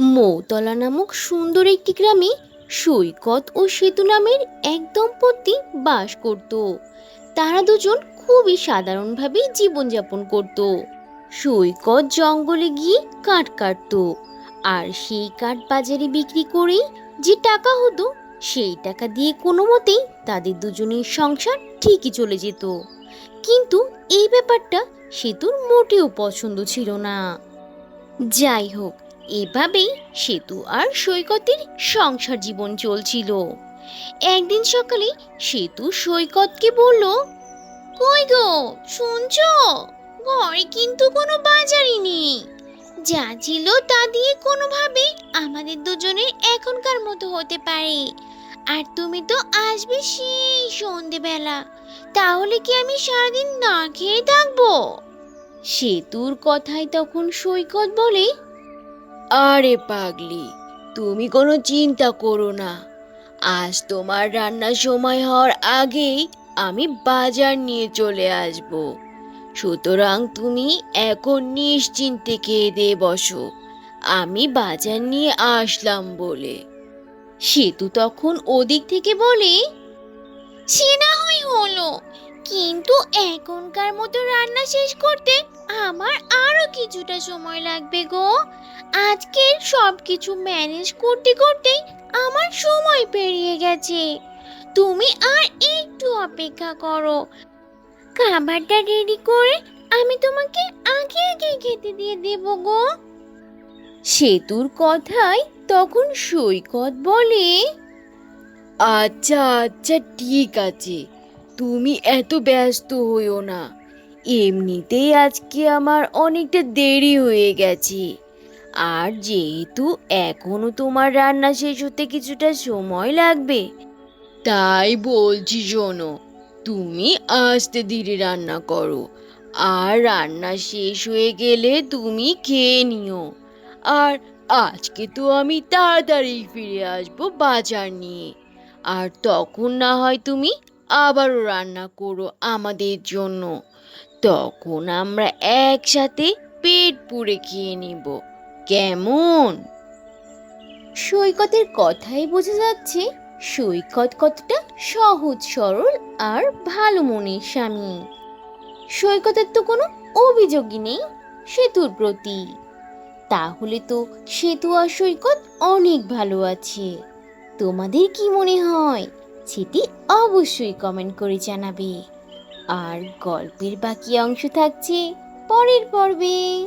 মৌতলা নামক সুন্দর একটি গ্রামে সৈকত ও সেতু নামের এক দম্পতি বাস করত। তারা দুজন খুবই সাধারণভাবেই জীবনযাপন করত। সৈকত জঙ্গলে গিয়ে কাঠ কাটত আর সেই কাঠ বাজারে বিক্রি করেই যে টাকা হতো, সেই টাকা দিয়ে কোনো মতেই তাদের দুজনের সংসার ঠিকই চলে যেত। কিন্তু এই ব্যাপারটা সেতুর মোটেও পছন্দ ছিল না। যাই হোক এভাবেই সেতু আর সৈকতের সংসার জীবন চলছিল। একদিন সকালে সেতু সৈকতকে বলল, কই গো, শুনছ? ঘরে কিন্তু কোনো বাজারই নেই। যা ছিল তা দিয়ে কোনোভাবে আমাদের দুজনের এখনকার মতো হতে পারে। আর তুমি তো আসবে সেই সন্ধেবেলা। তাহলে কি আমি সারাদিন না খেয়ে থাকব? সেতুর কথায় তখন সৈকত বলে আরে পাগলি, তুমি কোনো চিন্তা করো না। আজ তোমার রান্নার সময় হওয়ার আগেই আমি বাজার নিয়ে চলে আসব। সুতরাং তুমি এখন নিশ্চিন্তে খেয়ে বসো। আমি বাজার নিয়ে আসলাম বলে। সেতু তখন ওদিক থেকে বলে, সে হয় হলো, কিন্তু এখনকার মতো রান্না শেষ করতে আমার আরও কিছুটা সময় লাগবে গো। আজকের সব কিছু ম্যানেজ করতে করতে আমার সময় পেরিয়ে গেছে। তুমি আর একটু অপেক্ষা করো। খাবারটা রেডি করে আমি তোমাকে আগে আগে খেতে দিয়ে দেবো গো। সেতুর কথায় তখন সৈকত বলে আচ্ছা আচ্ছা ঠিক আছে। তুমি এত ব্যস্ত হইও না। এমনিতেই আজকে আমার অনেকটা দেরি হয়ে গেছে। আর যেহেতু এখনও তোমার রান্না শেষ হতে কিছুটা সময় লাগবে। তাই বলছি শোনো তুমি আস্তে ধীরে রান্না করো। আর রান্না শেষ হয়ে গেলে তুমি খেয়ে নিও। আর আজকে তো আমি তাড়াতাড়ি ফিরে আসব বাজার নিয়ে। আর তখন না হয় তুমি আবারও রান্না করো আমাদের জন্য। তখন আমরা একসাথে পেট পুড়ে খেয়ে নিব। কেমন? সৈকতের কথাই বোঝা যাচ্ছে, সৈকত কতটা সহজ, সরল আর ভালো মনের স্বামী। সৈকতের তো কোনো অভিযোগই নেই সেতুর প্রতি। তাহলে তো সেতু আর সৈকত অনেক ভালো আছে। তোমাদের কি মনে হয়? সেটি অবশ্যই কমেন্ট করে জানাবে। আর গল্পের বাকি অংশ থাকছে পরের পর্বে।